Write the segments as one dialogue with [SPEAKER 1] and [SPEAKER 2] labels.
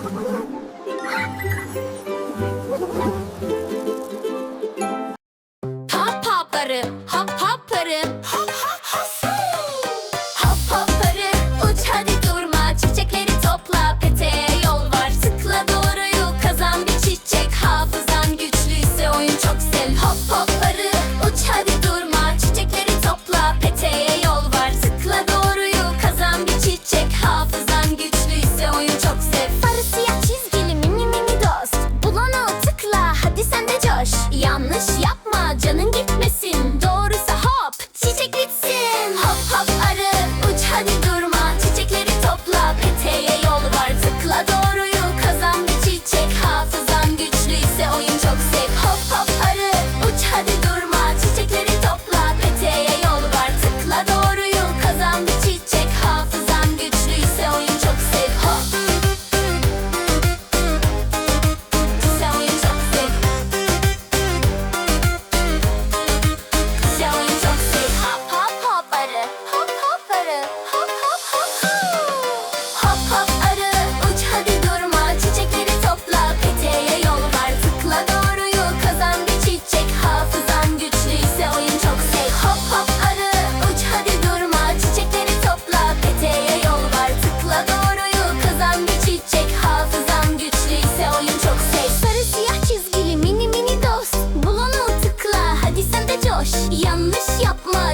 [SPEAKER 1] Oh, my God. canın gitmesin. Doğrusu hop çiçek bitsin. Hop hop arı uç hadi dur.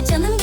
[SPEAKER 1] Yapma canın